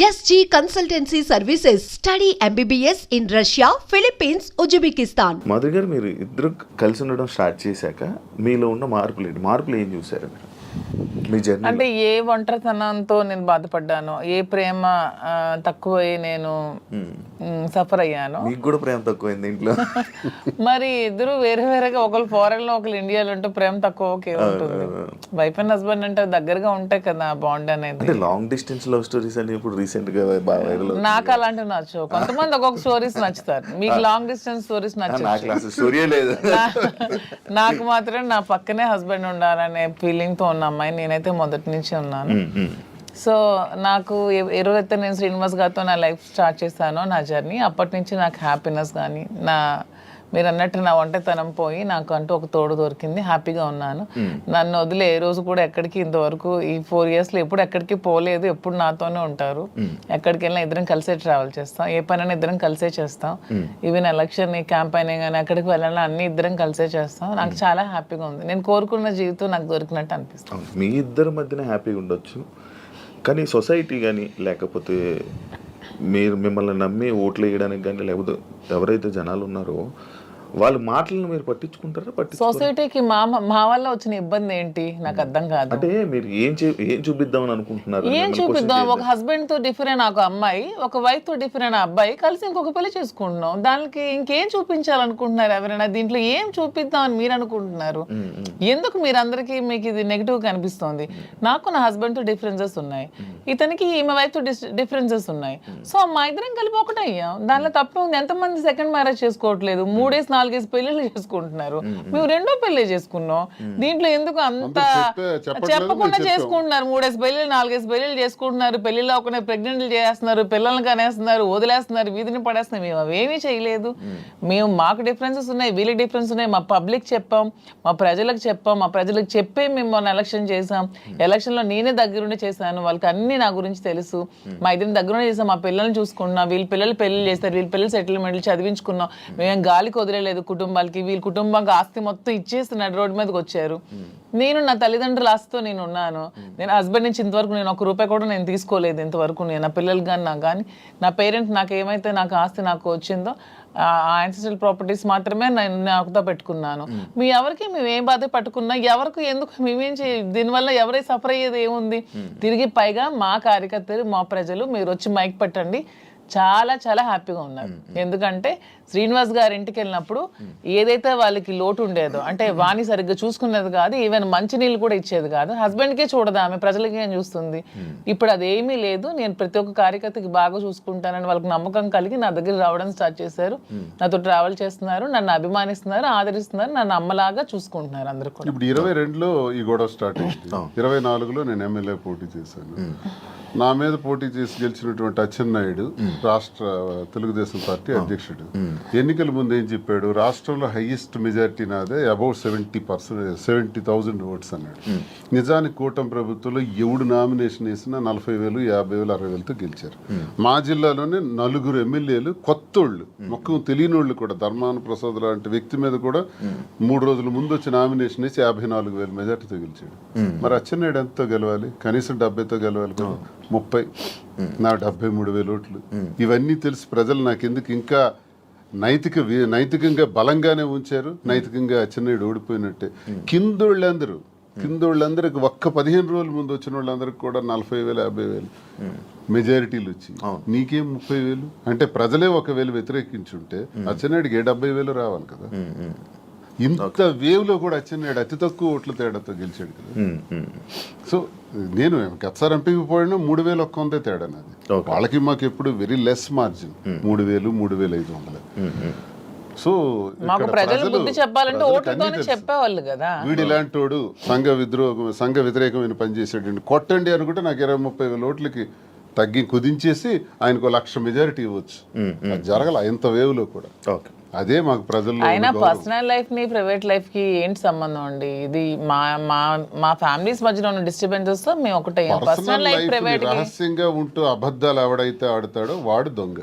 SG consultancy services study MBBS in Russia Philippines Uzbekistan Madhu మీరు ఇద్దరు కలిసి ఉండడం స్టార్ట్ చేశాక మీలో ఉన్న మార్పులు ఏంటి? మార్పులు ఏం చూసారు మీ జర్నీ అంటే ఏ ఒంటరితనంతో నేను బాధపడ్డానో ఏ ప్రేమ తక్కువై నేను సఫర్ అయ్యానో. మీకు కూడా ప్రేమ తక్కువైంది ఇంట్లో. మరి ఇద్దరు వేరే వేరేగా ఒకరు ఫారెన్లో ఒకరు ఇండియాలో ఉంటే ప్రేమ తక్కువ ఉంటుంది. వైఫ్ అండ్ హస్బెండ్ అంటే దగ్గరగా ఉంటాయి కదా బాండ్ అనేది. అంటే లాంగ్ డిస్టెన్స్ లవ్ స్టోరీస్ అని ఇప్పుడు రీసెంట్గా నాకు అలాంటివి నచ్చవు. కొంతమంది ఒక్కొక్క స్టోరీస్ నచ్చుతారు. మీకు లాంగ్ డిస్టెన్స్ స్టోరీస్ నచ్చవు నా క్లాస్ స్టోరీయే లేదు. నాకు మాత్రం నా పక్కనే హస్బెండ్ ఉండాలనే ఫీలింగ్తో ఉన్న అమ్మాయి నేనైతే మొదటి నుంచి ఉన్నాను. సో నాకు ఎ- ఏ రోజైతే నేను శ్రీనివాస్ గారితో నా లైఫ్ స్టార్ట్ చేశానో నా జర్నీ అప్పటి నుంచి నాకు హ్యాపీనెస్ కానీ నా మీరు అన్నట్టు నా ఒంటరితనం పోయి నాకు అంటూ ఒక తోడు దొరికింది. హ్యాపీగా ఉన్నాను. నన్ను వదిలే ఏ రోజు కూడా ఎక్కడికి ఇంతవరకు ఈ ఫోర్ ఇయర్స్లో ఎప్పుడు ఎక్కడికి పోలేదు. ఎప్పుడు నాతోనే ఉంటారు. ఎక్కడికి వెళ్ళినా ఇద్దరం కలిసే ట్రావెల్ చేస్తాం. ఏ పనైనా ఇద్దరం కలిసే చేస్తాం. ఈవెన్ ఎలక్షన్ క్యాంపైన్ కానీ ఎక్కడికి వెళ్ళాలన్నా అన్ని ఇద్దరం కలిసే చేస్తాం. నాకు చాలా హ్యాపీగా ఉంది. నేను కోరుకున్న జీవితం నాకు దొరికినట్టు అనిపిస్తుంది. మీ ఇద్దరి మధ్యన హ్యాపీగా ఉండొచ్చు. కానీ సొసైటీ కానీ లేకపోతే మీరు మిమ్మల్ని నమ్మి ఓట్లు వేయడానికి కానీ లేకపోతే ఎవరైతే జనాలు ఉన్నారో వాళ్ళ మాటలను మీరు పట్టించుకుంటారా? పట్టించు సొసైటీకి మా మా వల్ల వచ్చిన ఇబ్బంది ఏంటి? నాకు అర్థం కాదు. అంటే మీరు ఏం చే ఏం చూపిద్దామని అనుకుంటున్నారు? ఏం చూపిద్దాం? ఒక హస్బెండ్తో డిఫరెంట్ ఒక అమ్మాయి ఒక వైఫ్తో డిఫరెంట్ అబ్బాయి కలిసి ఇంకొక పెళ్ళి చేసుకుంటున్నాం. దానికి ఇంకేం చూపించాలనుకుంటున్నారు ఎవరైనా? దీంట్లో ఏం చూపిద్దాం అని మీరు అనుకుంటున్నారు? ఎందుకు మీరు అందరికీ మీకు ఇది నెగిటివ్ కనిపిస్తోంది? నాకు నా హస్బెండ్తో డిఫరెన్సెస్ ఉన్నాయి. ఇతనికి ఈమె వైఫ్తో డిఫరెన్సెస్ ఉన్నాయి. సో మా ఇద్దరం కలిపి ఒకటే అయ్యాం దానిలో తప్పే ఉంది. ఎంతమంది సెకండ్ మ్యారేజ్ చేసుకోవట్లేదు? మూడేసి నాలుగేసి పెళ్ళిళ్ళు చేసుకుంటున్నారు. మేము రెండో పెళ్ళి చేసుకున్నాం. దీంట్లో ఎందుకు అంత చెప్పకుండా. చేసుకుంటున్నారు. మూడేసి పెళ్ళిళ్ళు నాలుగేసి పెళ్ళిళ్ళు చేసుకుంటున్నారు. పెళ్ళిలో ఒకనే ప్రెగ్నెంట్లు చేస్తున్నారు పిల్లల్ని కనేస్తున్నారు వదిలేస్తున్నారు వీధిని పడేస్తున్నారు. మేము అవేమీ చేయలేదు. మేము. మాకు డిఫరెన్సెస్ ఉన్నాయి వీళ్ళకి డిఫరెన్స్ ఉన్నాయి. మా పబ్లిక్ చెప్పాం మా ప్రజలకు చెప్పాం మా ప్రజలకు చెప్పే మేము మొన్న ఎలక్షన్ చేసాం ఎలక్షన్లో నేనే దగ్గరుండి చేశాను. వాళ్ళకి అన్ని నా గురించి తెలుసు. మా ఇద్దరిని దగ్గరుండి చేసాం మా పిల్లల్ని చూసుకున్నాం. వీళ్ళ పిల్లలు పెళ్ళి చేస్తారు. వీళ్ళ పిల్లలు సెటిల్మెంట్లు చదివించుకున్నాం. మేము. గాలికి వదిలేదు లేదు కుటుంబాలకి. వీళ్ళ కుటుంబానికి ఆస్తి మొత్తం ఇచ్చేస్తున్నారు రోడ్డు మీదకి వచ్చారు. నేను నా తల్లిదండ్రుల ఆస్తితో నేను ఉన్నాను. నేను హస్బెండ్ నుంచి ఇంతవరకు నేను ఒక రూపాయి కూడా నేను తీసుకోలేదు ఇంతవరకు. నేను నా పిల్లలు కానీ నాకు కానీ నా పేరెంట్ నాకు ఏమైతే నాకు ఆస్తి నాకు వచ్చిందో ఆ యాన్సిస్టల్ ప్రాపర్టీస్ మాత్రమే నేను నాకుతో పెట్టుకున్నాను. మీ ఎవరికి మేము ఏం బాధ పట్టుకున్నా ఎవరికి ఎందుకు మేమేం చే దీనివల్ల ఎవరై సఫర్ అయ్యేది ఏముంది? తిరిగి పైగా మా కార్యకర్తలు మా ప్రజలు మీరు వచ్చి మైక్ పెట్టండి. చాలా చాలా హ్యాపీగా ఉన్నారు. ఎందుకంటే శ్రీనివాస్ గారి ఇంటికి వెళ్ళినప్పుడు ఏదైతే వాళ్ళకి లోటు ఉండేదో అంటే వాణి సరిగ్గా చూసుకునేది కాదు ఈవెన్ మంచినీళ్ళు కూడా ఇచ్చేది కాదు. హస్బెండ్కే చూడదు ఆమె ప్రజలకి ఏం చూస్తుంది? ఇప్పుడు అదేమీ లేదు నేను ప్రతి ఒక్క కార్యకర్తకి బాగా చూసుకుంటానని వాళ్ళకి నమ్మకం కలిగి నా దగ్గర రావడం స్టార్ట్ చేశారు. నాతో ట్రావెల్ చేస్తున్నారు నన్ను అభిమానిస్తున్నారు ఆదరిస్తున్నారు నన్ను అమ్మలాగా చూసుకుంటున్నారు అందరూ కూడా. ఇప్పుడు ఇరవై రెండులో ఈ గొడవ స్టార్ట్ అయింది. ఇరవై నాలుగులో నేను ఎమ్మెల్యే పోటీ చేశాను. నా మీద పోటీ చేసి గెలిచినటువంటి అచ్చెన్నాయుడు రాష్ట్ర తెలుగుదేశం పార్టీ అధ్యక్షుడు. ఎన్నికల ముందు ఏం చెప్పాడు? రాష్ట్రంలో హైయెస్ట్ మెజారిటీ నాదే about seventy percent seventy thousand votes అన్నాడు. నిజానికి కూటమి ప్రభుత్వంలో ఎవడు నామినేషన్ వేసినా నలభై వేలు యాభై వేలు అరవై వేలతో గెలిచారు. మా జిల్లాలోనే నలుగురు ఎమ్మెల్యేలు కొత్తోళ్ళు మొక్కం తెలియని వాళ్ళు కూడా ధర్మాన ప్రసాద్ లాంటి వ్యక్తి మీద కూడా మూడు రోజుల ముందు వచ్చి నామినేషన్ వేసి యాభై నాలుగు వేల మెజార్టీతో గెలిచాడు. మరి అచ్చెన్నాయుడు ఎంతతో గెలవాలి? కనీసం డెబ్బైతో గెలవాలి కదా ముప్పై నా డెబ్బై మూడు వేల ఓట్లు. ఇవన్నీ తెలిసి ప్రజలు నాకు ఎందుకు ఇంకా నైతిక నైతికంగా బలంగానే ఉంచారు నైతికంగా అచ్చెన్నాయుడు ఓడిపోయినట్టే. కిందోళ్ళందరూ కిందోళ్ళందరికి ఒక్క పదిహేను రోజుల ముందు వచ్చిన వాళ్ళందరికి కూడా నలభై వేలు యాభై వేలు. మెజారిటీలు వచ్చి. నీకేం ముప్పై వేలు? అంటే ప్రజలే ఒకవేళ వ్యతిరేకించుంటే అచ్చెన్నాయుడికి ఏ డెబ్బై వేలు రావాలి కదా? ఇంత వేవ్లో కూడా అచ్చెన్నాయుడు అతి తక్కువ ఓట్ల తేడాతో గెలిచాడు కదా. సో నేను గతసారి ఎంపీకి పోయినా మూడు వేలు ఒక్క వందే తేడా నాది. వాళ్ళకి మాకు ఎప్పుడు వెరీ లెస్ మార్జిన్. మూడు వేలు మూడు వేలు ఐదు వందలు. సో మాకు ప్రజలు బుద్ధి చెప్పాలంటే. చెప్పేవాళ్ళు కదా. వీడు ఇలాంటోడు సంఘ విద్రోహం సంఘ వ్యతిరేకమైన పని చేసాడండి కొట్టండి అనుకుంటే నాకు ఇరవై ముప్పై వేల ఓట్లకి తగ్గి కుదించేసి ఆయనకు ఒక లక్ష మెజారిటీ ఇవ్వచ్చు. జరగల ఇంత వేవ్లో కూడా. ఓకే. అదే మాకు ప్రజల్లో అయినా. పర్సనల్ లైఫ్ని ప్రైవేట్ లైఫ్కి ఏంటి సంబంధం అండి? ఇది మా మా మా ఫ్యామిలీస్ మధ్యలో ఉన్న డిస్టర్బెన్సెస్ మేము ఒకటే పర్సనల్ లైఫ్ ప్రైవేట్ రహస్యంగా ఉంటూ అబద్ధాలు ఎవడైతే ఆడతాడో వాడు దొంగ.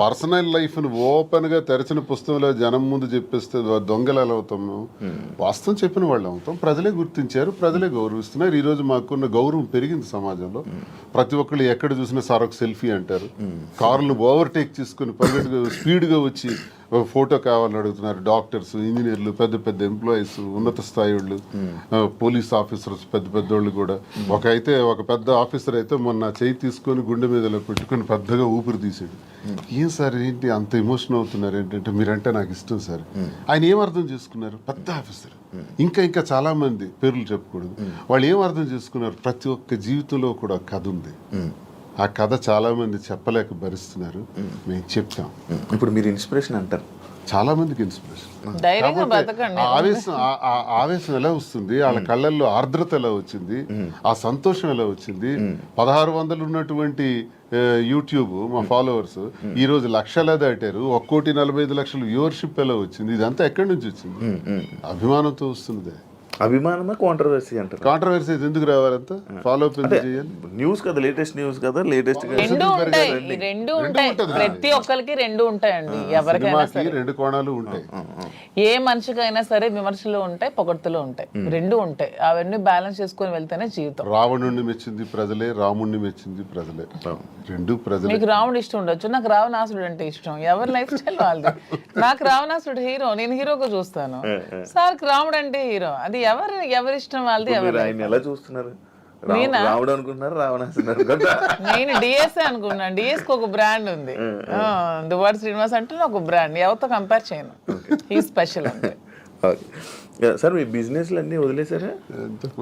పర్సనల్ లైఫ్ను ఓపెన్గా తెరచిన పుస్తకంలో జనం ముందు చెప్పేస్తే దొంగలు ఎలా అవుతాం మేము? వాస్తవం చెప్పిన వాళ్ళు అవుతాం. ప్రజలే గుర్తించారు ప్రజలే గౌరవిస్తున్నారు. ఈ రోజు మాకున్న గౌరవం పెరిగింది సమాజంలో. ప్రతి ఒక్కళ్ళు ఎక్కడ చూసినా సార్ ఒక సెల్ఫీ అంటారు. కార్లు ఓవర్టేక్ చేసుకుని పరిగెట్టుగా స్పీడ్గా వచ్చి ఫోటో కావాలని అడుగుతున్నారు. డాక్టర్స్ ఇంజనీర్లు పెద్ద పెద్ద ఎంప్లాయీస్ ఉన్నత స్థాయి వాళ్ళు పోలీస్ ఆఫీసర్స్ పెద్ద పెద్ద వాళ్ళు కూడా. ఒక అయితే ఒక పెద్ద ఆఫీసర్ అయితే మొన్న చేయి తీసుకొని గుండె మీదలో పెట్టుకొని పెద్దగా ఊపిరి తీసాడు ఏం సార్ ఏంటి అంత ఎమోషన్ అవుతున్నారు? ఏంటంటే మీరంటే నాకు ఇష్టం సార్. ఆయన ఏం అర్థం చేసుకున్నారు? పెద్ద ఆఫీసర్. ఇంకా ఇంకా చాలా మంది పేర్లు చెప్పకూడదు. వాళ్ళు ఏం అర్థం చేసుకున్నారు? ప్రతి ఒక్క జీవితంలో కూడా కథ ఉంది. ఆ కథ చాలా మంది చెప్పలేక భరిస్తున్నారు. మేము చెప్తాం. ఇప్పుడు మీరు ఇన్స్పిరేషన్ అంటారు. చాలా మందికి ఇన్స్పిరేషన్. ధైర్యంగా కాకపోతే బతకండి. ఆ ఆవేశం ఆవేశం ఎలా వస్తుంది? వాళ్ళ కళ్ళల్లో ఆర్ద్రత ఎలా వచ్చింది? ఆ సంతోషం ఎలా వచ్చింది? పదహారు వందలు ఉన్నటువంటి యూట్యూబ్ మా ఫాలోవర్స్ ఈ రోజు లక్షలా దాటారు. ఒక కోటి నలభై ఐదు లక్షల వ్యూవర్షిప్ ఎలా వచ్చింది? ఇదంతా ఎక్కడి నుంచి వచ్చింది? అభిమానంతో వస్తుంది అభిమానమా కాంట్రవర్సీ అంటారు. కాంట్రవర్సీ ఎందుకు రావాలంతా ఫాలో అప్ ఎందుకు చేయాలి? న్యూస్ కదా లేటెస్ట్ న్యూస్ కదా లేటెస్ట్ రెండు ఉంటాయి రెండు ఉంటాయి. ప్రతి ఒక్కరికి రెండు ఉంటాయండి ఎవరికైనా సినిమాకి రెండు కోణాలు ఉంటాయి. ఏ మనిషికైనా సరే విమర్శలు ఉంటాయి పొగడ్తలు ఉంటాయి. రెండు ఉంటాయి. అవన్నీ బ్యాలెన్స్ చేసుకొని వెళ్తేనే జీవితం. రావణుణ్ణి మెచ్చింది ప్రజలే రాముణ్ణి మెచ్చింది ప్రజలే. రెండు ప్రజలే. మీకు రావణుడు ఇష్టం ఉండొచ్చు నాకు రావణాసుడు అంటే ఇష్టం. ఎవరి లైఫ్ స్టైల్ వాళ్ళది. నాకు రావణాసుడు హీరో నేను హీరోగా చూస్తాను. సార్ రాముడు అంటే హీరో అది ఎవరి ఎవరి ఇష్టం వాళ్ళది ఎవరి మీరు ఆయన ఎలా చూస్తున్నారు? నేనా? అనుకుంటున్నారు రావణాసుడు నేను డిఎస్ అనుకున్నాను డిఎస్కి ఒక బ్రాండ్ ఉంది. దువాడ్ శ్రీనివాస్ అంటే నాకు ఒక బ్రాండ్ ఎవరితో కంపేర్ చేయను. ఈ స్పెషల్ అంతే సార్ మీ బిజినెస్లు అన్నీ వదిలేసారా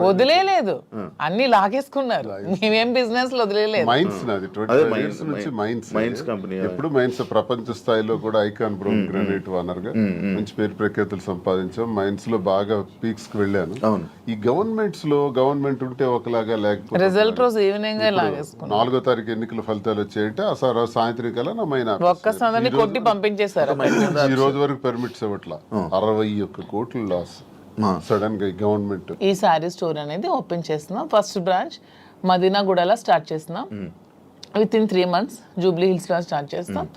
వదిలేలేదు. అన్ని లాగేసుకున్నారు. మేమేం బిజినెస్లో వదిలేలేదు. మైన్స్ నాది. అదే మైన్స్, నుంచి మైన్స్ మైన్స్ కంపెనీ, ఎప్పుడు మైన్స్ ప్రపంచ స్థాయిలో కూడా ఐకాన్ బ్రో గ్రానైట్ వనర్గా మంచి పేరు ప్రఖ్యాతులు సంపాదించాం. మైన్స్లో బాగా పీక్స్కి వెళ్ళాను. అవును. ఈ గవర్నమెంట్స్లో గవర్నమెంట్ ఉంటే ఒకలాగా లేకపోతే రిజల్ట్ రోజు ఈవినింగ్ లాగేసుకున్నాం. నాలుగో తారీఖు ఎన్నికల ఫలితాలు వచ్చాయంటే ఆ సార్ సాయంత్రం కల్లా నా మైన్ ఒక్క సందని కొట్టి పంపించేశారు. ఈ రోజు వరకు పర్మిట్స్ ఇవ్వట్లా. అరవై ఒక్క కోట్ల లాస్ సడన్గా గవర్నమెంట్ ఈ శారీ స్టోర్ అనేది ఓపెన్ చేస్తున్నాం. ఫస్ట్ బ్రాంచ్ మదీనాగూడలో స్టార్ట్ చేస్తున్నాం. With in three months Jubilee హిల్స్లో స్టార్ట్ చేస్తాం.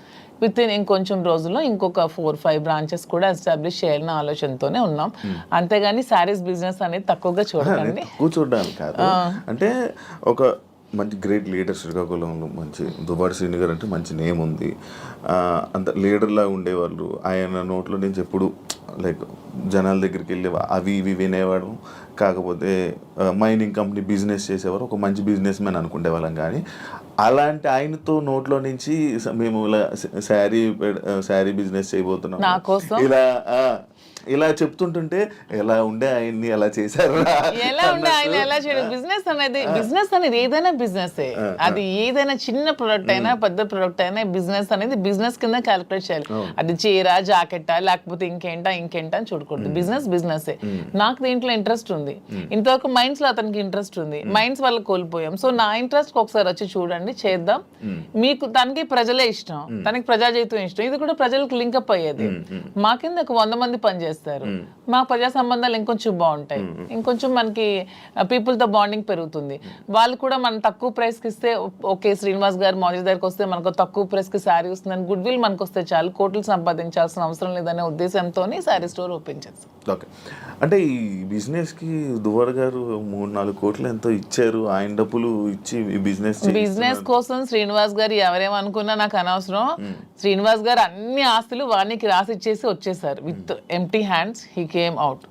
విత్ ఇన్ ఇంకొంచెం రోజుల్లో ఇంకొక ఫోర్ ఫైవ్ బ్రాంచెస్ కూడా ఎస్టాబ్లిష్ చేయాలన్న ఆలోచనతోనే ఉన్నాం. అంతేగాని శారీస్ బిజినెస్ అనేది తక్కువగా చూడకండి. కూర్చోడానికి కాదు. అంటే ఒక మంచి గ్రేట్ లీడర్ శ్రీకాకుళంలో మంచి దుబాటి శ్రీని గారు అంటే మంచి నేమ్ ఉంది. అంత లీడర్లా ఉండేవాళ్ళు. ఆయన నోట్లో నుంచి ఎప్పుడు లైక్ జనాల దగ్గరికి వెళ్ళి అవి ఇవి వినేవాడు కాకపోతే మైనింగ్ కంపెనీ బిజినెస్ చేసేవారు. ఒక మంచి బిజినెస్ మ్యాన్ అనుకునే వాళ్ళం కానీ అలాంటి ఆయనతో నోట్లో నుంచి మేము ఇలా శారీ శారీ బిజినెస్ చేయబోతున్నాం? ఇలా ఇలా చెప్తుంటుంటే ఎలా ఉండే ఆయన్ని? ఎలా చేశారు ఎలా ఉండే ఆయన ఎలా చేయడం? బిజినెస్ అనేది బిజినెస్ అనేది ఏదైనా బిజినెస్ అది ఏదైనా చిన్న ప్రొడక్ట్ అయినా పెద్ద ప్రొడక్ట్ అయినా బిజినెస్ అనేది బిజినెస్ కింద క్యాలిక్యులేట్ చేయాలి. అది చీర జాకెట్టా లేకపోతే ఇంకేంటా ఇంకేంటా అని చూడకూడదు. బిజినెస్ బిజినెస్ నాకు దీంట్లో ఇంట్రెస్ట్ ఉంది. ఇంతవరకు మైండ్స్లో అతనికి ఇంట్రెస్ట్ ఉంది. మైండ్స్ వల్ల కోల్పోయాం. సో నా ఇంట్రెస్ట్ ఒకసారి వచ్చి చూడండి చేద్దాం. మీకు తనకి ప్రజలే ఇష్టం. తనకి ప్రజాజీవితం ఇష్టం. ఇది కూడా ప్రజలకు లింకప్ అయ్యేది. మా కింద ఒక వంద మంది పనిచేస్తారు మా ప్రజా సంబంధాలు ఇంకొంచెం బాగుంటాయి. ఇంకొంచెం మనకి పీపుల్తో బాండింగ్ పెరుగుతుంది. వాళ్ళు కూడా మనం తక్కువ ప్రైస్కి ఇస్తే ఓకే శ్రీనివాస్ గారు మౌజీ దగ్గరికి వస్తే మనకు తక్కువ ప్రైస్కి శారీ వస్తుందని గుడ్ విల్ మనకు వస్తే చాలు. కోట్లు సంపాదించాల్సిన అవసరం లేదనే ఉద్దేశంతో శారీ స్టోర్ ఓపెన్ చేస్తాం. ఓకే. అంటే ఈ బిజినెస్కి దువ్వర్ గారు మూడు నాలుగు కోట్లు ఎంతో ఇచ్చారు. ఆయన డబ్బులు ఇచ్చి బిజినెస్ బిజినెస్ కోసం శ్రీనివాస్ గారు ఎవరేమనుకున్నా నాకు అనవసరం. శ్రీనివాస్ గారు అన్ని ఆస్తులు వానికి రాసి ఇచ్చేసి వచ్చేసారు with empty hands he came out.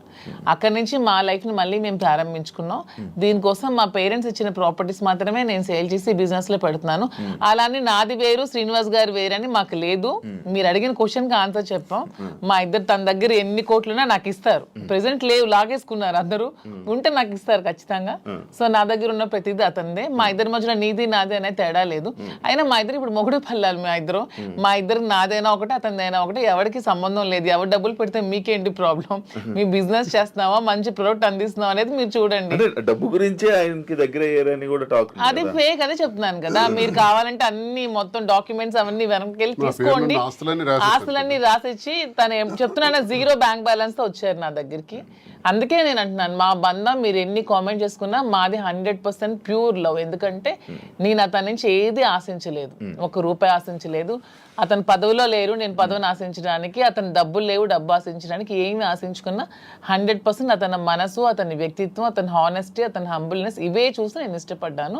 అక్కడి నుంచి మా లైఫ్ని మళ్ళీ మేము ప్రారంభించుకున్నాం. దీనికోసం మా పేరెంట్స్ ఇచ్చిన ప్రాపర్టీస్ మాత్రమే నేను సేల్ చేసి బిజినెస్లో పెడుతున్నాను. అలానే నాది వేరు శ్రీనివాస్ గారు వేరు అని మాకు లేదు. మీరు అడిగిన క్వశ్చన్కి ఆన్సర్ చెప్పాం. మా ఇద్దరు తన దగ్గర ఎన్ని కోట్లున్నా నాకు ఇస్తారు. ప్రెసెంట్ లేవు లాగేసుకున్నారు అందరూ. ఉంటే నాకు ఇస్తారు ఖచ్చితంగా. సో నా దగ్గర ఉన్న ప్రతిదీ అతనిదే. మా ఇద్దరి మధ్యలో నీది నాది అనే తేడా లేదు. అయినా మా ఇద్దరు ఇప్పుడు మొగుడు పల్లాలి మా ఇద్దరు. మా ఇద్దరు నాదైనా ఒకటి అతనిదైనా ఒకటి. ఎవరికి సంబంధం లేదు. ఎవరు డబ్బులు పెడితే మీకేంటి ప్రాబ్లం? మీ బిజినెస్ బిజినెస్ చేస్తున్నావా? మంచి ప్రోడక్ట్ అందిస్తున్నావా అనేది మీరు చూడండి. అంటే డబ్బు గురించే ఆయనకి దగ్గర అయ్యారని కూడా టాక్ ఉంది అది కదా. ఫేక్ అదే చెప్తున్నాను కదా. మీరు కావాలంటే అన్ని మొత్తం డాక్యుమెంట్స్ అవన్నీ వెనక్కి వెళ్ళి తీసుకోండి. ఆస్తులన్నీ రాసి ఆస్తులన్నీ రాసిచ్చి తను ఏం- చెప్తున్నాను జీరో బ్యాంక్ బ్యాలెన్స్తో వచ్చారు నా దగ్గరికి. అందుకే నేను అంటున్నాను మా బంధం మీరు ఎన్ని కామెంట్ చేసుకున్నా మాది హండ్రెడ్ పర్సెంట్ ప్యూర్ లవ్ ఎందుకంటే నేను అతని నుంచి ఏది ఆశించలేదు. ఒక రూపాయి ఆశించలేదు. అతను పదవిలో లేరు నేను పదవిని ఆశించడానికి అతని డబ్బులు లేవు డబ్బు ఆశించడానికి ఏమి ఆశించుకున్నా హండ్రెడ్ పర్సెంట్ అతని మనసు అతని వ్యక్తిత్వం అతని హానెస్టీ అతని హంబుల్నెస్ ఇవే చూసి నేను ఇష్టపడ్డాను.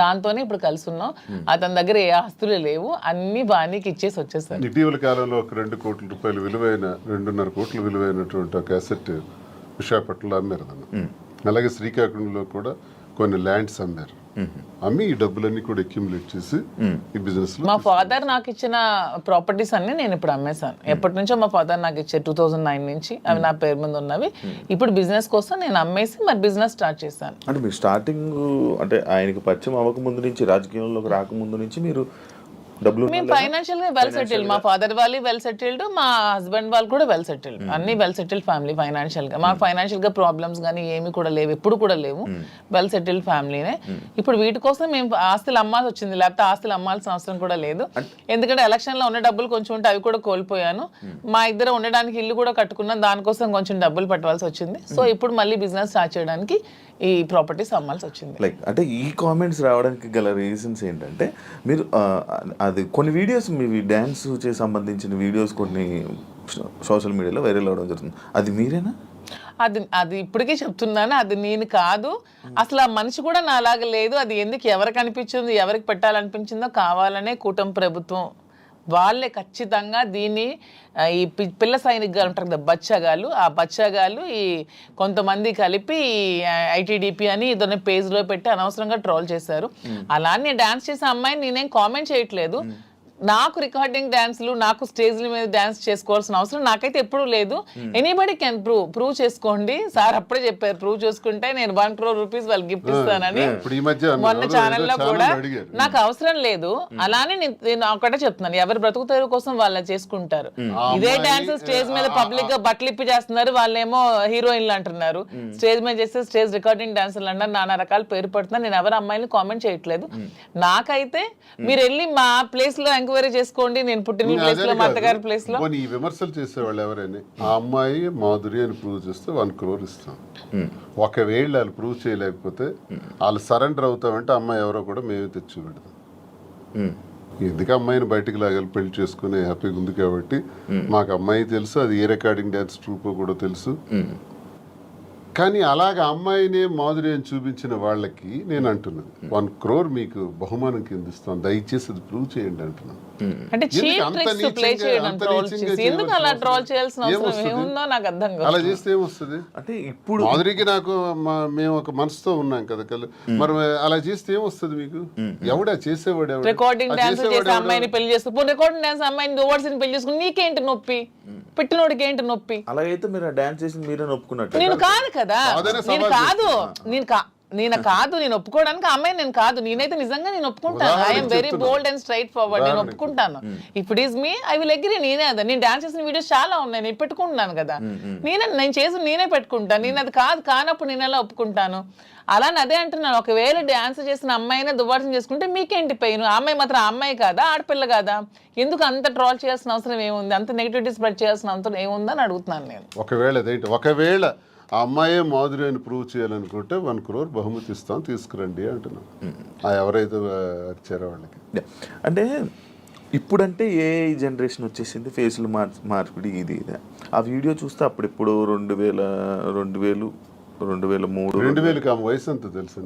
దాంతోనే ఇప్పుడు కలిసి ఉన్నాం అతని దగ్గర ఏ ఆస్తులు లేవు అన్ని బాణీకి ఇచ్చేసి వచ్చేసారు. ఇటీవల కాలంలో ఒక రెండు కోట్ల రూపాయలు విలువైన రెండున్నర కోట్ల విలువైనటువంటి ఒక అసెట్ విశాఖపట్నంలో అమ్మారు అలాగే శ్రీకాకుళంలో కూడా కొన్ని ల్యాండ్స్ అమ్మారు. అమ్మి ఈ డబ్బులన్నీ కూడా అక్యుములేట్ చేసి ఈ బిజినెస్లో మా ఫాదర్ నాకు ఇచ్చిన ప్రాపర్టీస్ అన్ని నేను ఇప్పుడు అమ్మేశాను. ఎప్పటి నుంచో మా ఫాదర్ నాకు ఇచ్చే టూ థౌజండ్ నైన్ నుంచి అవి నా పేరు మీద ఉన్నవి. ఇప్పుడు బిజినెస్ కోసం నేను అమ్మేసి మరి బిజినెస్ స్టార్ట్ చేశాను. అంటే మీరు స్టార్టింగ్ అంటే ఆయనకి పరిచయం అవ్వక ముందు నుంచి రాజకీయంలోకి రాకముందు నుంచి మీరు డబ్బులు మేము? ఫైనాన్షియల్గా వెల్ సెటిల్డ్ మా ఫాదర్ వాళ్ళు వెల్ సెటిల్డ్ మా హస్బెండ్ వాళ్ళు కూడా వెల్ సెటిల్డ్ అన్ని వెల్ సెటిల్డ్ ఫ్యామిలీ ఫైనాన్షియల్గా. మాకు ఫైనాన్షియల్గా ప్రాబ్లమ్స్ కానీ ఏమి కూడా లేవు ఎప్పుడు కూడా లేవు. వెల్ సెటిల్డ్ ఫ్యామిలీనే ఇప్పుడు వీటి కోసం మేము ఆస్తులు అమ్మాల్సి వచ్చింది లేకపోతే ఆస్తులు అమ్మాల్సిన అవసరం కూడా లేదు. ఎందుకంటే ఎలక్షన్లో ఉన్న డబ్బులు కొంచెం ఉంటే అవి కూడా కోల్పోయాను. మా ఇద్దరు ఉండడానికి ఇల్లు కూడా కట్టుకున్నాం దానికోసం కొంచెం డబ్బులు పెట్టవలసి వచ్చింది. సో ఇప్పుడు మళ్ళీ బిజినెస్ స్టార్ట్ చేయడానికి ఈ ప్రాపర్టీస్ అమ్మాల్సి వచ్చింది. లైక్ అంటే ఈ కామెంట్స్ రావడానికి గల రీజన్స్ ఏంటంటే మీరు అది కొన్ని వీడియోస్ మీ డ్యాన్స్ సంబంధించిన వీడియోస్ కొన్ని సోషల్ మీడియాలో వైరల్ అవడం జరుగుతుంది. అది మీరేనా? అది అది ఇప్పటికీ చెప్తున్నాను అది నేను కాదు. అసలు ఆ మనిషి కూడా నాలాగా లేదు. అది ఎందుకు ఎవరికి అనిపించింది ఎవరికి పెట్టాలనిపించిందో కావాలనే కూటమి ప్రభుత్వం వాళ్ళే ఖచ్చితంగా దీన్ని ఈ పి- పిల్ల సైనికులు ఉంటారు కదా బచ్చగాళ్ళు ఆ బచ్చగాళ్ళు ఈ కొంతమంది కలిపి ఐటీడీపీ అని ఇదొన్న పేజ్లో పెట్టి అనవసరంగా ట్రోల్ చేశారు. అలా డాన్స్ చేసే అమ్మాయిని నేనేం కామెంట్ చేయట్లేదు. నాకు రికార్డింగ్ డాన్స్లు నాకు స్టేజ్ల మీద డాన్స్ చేసుకోవాల్సిన అవసరం నాకైతే ఎప్పుడూ లేదు. ఎనీబడి కెన్ ప్రూవ్ ప్రూవ్ చేసుకోండి. సార్ అప్పుడే చెప్పారు ప్రూవ్ చేసుకుంటే నేను వన్ క్రోర్ రూపీస్ వాళ్ళకి గిఫ్ట్ ఇస్తానని. మొన్న ఛానల్లో కూడా. నాకు అవసరం లేదు. అలానే నేను ఒకటే చెప్తున్నాను ఎవరి బ్రతుకు తెరువు కోసం వాళ్ళు చేసుకుంటారు. ఇదే అమ్మాయి, డాన్స్ స్టేజ్ మీద పబ్లిక్గా బట్టలు ఇప్పి చేస్తున్నారు వాళ్ళేమో హీరోయిన్లు అంటున్నారు. స్టేజ్ మీద చేస్తే స్టేజ్ రికార్డింగ్ డాన్సర్లు అన్నారు నానా రకాల పేరు పడుతున్నారు. నేను ఎవరు అమ్మాయిని కామెంట్ చేయట్లేదు. నాకైతే మీరు వెళ్ళి మా ప్లేస్లో ఎంక్వైరీ చేసుకోండి. నేను పుట్టిన ప్లేస్లో మా. అత్తగారి ప్లేస్లో. ఈ విమర్శలు చేసేవాళ్ళు ఎవరైనా ఆ అమ్మాయి మాధురి అని ప్రూవ్ చేస్తే వన్ క్రోర్ ఇస్తాం. ఒకవేళ వాళ్ళు ప్రూవ్ చేయలేకపోతే వాళ్ళు సరెండర్ అవుతామంటే అమ్మాయి ఎవరో కూడా మేమే తెచ్చి పెడతాం. ఎందుకు అమ్మాయిని బయటికి లాగాలి పెళ్ళి చేసుకుని హ్యాపీగా ఉంది కాబట్టి మాకు అమ్మాయి తెలుసు అది ఏ రికార్డింగ్ డ్యాన్స్ ట్రూప్ కూడా తెలుసు. కానీ అలాగ అమ్మాయినే మాధురి అని చూపించిన వాళ్ళకి నేను అంటున్నాను. వన్ క్రోర్ మీకు బహుమానం కింద ఇస్తాను దయచేసి అది ప్రూవ్ చేయండి అంటున్నాను. ఎందుకు అలా చేస్తే ఏమొస్తుంది? అంటే ఇప్పుడు మాధురికి నాకు మేము ఒక మనసుతో ఉన్నాం కదా కల్- మరి అలా చేస్తే ఏమొస్తుంది మీకు? ఎవడా చేసేవాడు? రికార్డింగ్ డాన్స్ చేసే? అమ్మాయిని పెళ్ళి చేసుకో రికార్డింగ్ డాన్స్ అమ్మాయిని ఓవర్సీని పెళ్ళి చేసుకుని నీకేంటి నొప్పి? పెట్టినోడికి ఏంటి నొప్పి? అలాగైతే మీరు ఆ డాన్స్ చేసి మీరే ఒప్పుకున్నట్టు నేను కాదు కదా. నేను కాదు. నేను కా నేను కాదు నేను ఒప్పుకోవడానికి అమ్మాయి నేను కాదు. నేనైతే నిజంగా నేను ఒప్పుకుంటాను. I'm very. Bold and straightforward నేను ఒప్పుకుంటాను. ఇప్పుడు ఈజ్ మీ ఐ విల్ అగ్రీ నేనే అదా. నేను డాన్స్ చేసిన వీడియోస్ చాలా ఉన్నాయి. నేను పెట్టుకుంటున్నాను కదా. నేనే నేను చేసి నేనే పెట్టుకుంటాను. నేను అది కాదు. కానప్పుడు నేను ఎలా ఒప్పుకుంటాను? అలా అదే అంటున్నాను. ఒకవేళ డాన్స్ చేసిన అమ్మాయినే దువ్వాసం చేసుకుంటే మీకేంటి పెయిన్ అమ్మాయి మాత్రం అమ్మాయి కాదా? ఆడపిల్ల కాదా? ఎందుకు అంత ట్రోల్ చేయాల్సిన అవసరం ఏముంది? అంత నెగిటివిటీ స్ప్రెడ్ చేయాల్సిన అవసరం ఏముందని అడుగుతున్నాను నేను. ఒకవేళ ఒకవేళ ఆ అమ్మాయే మాధురి అని ప్రూవ్ చేయాలనుకుంటే వన్ క్రోర్ బహుమతి ఇస్తాం తీసుకురండి అంటున్నాను ఆ ఎవరైతే వచ్చారో వాళ్ళకి. అంటే ఇప్పుడంటే ఏ జనరేషన్ వచ్చేసింది ఫేసులు మార్ మార్పిడి ఇది ఇది. ఆ వీడియో చూస్తే అప్పుడు ఇప్పుడు రెండు వేల రెండు వేలు రెండు వేల మూడు రెండు వేలకి ఆమె వయసు ఎంత తెలుసు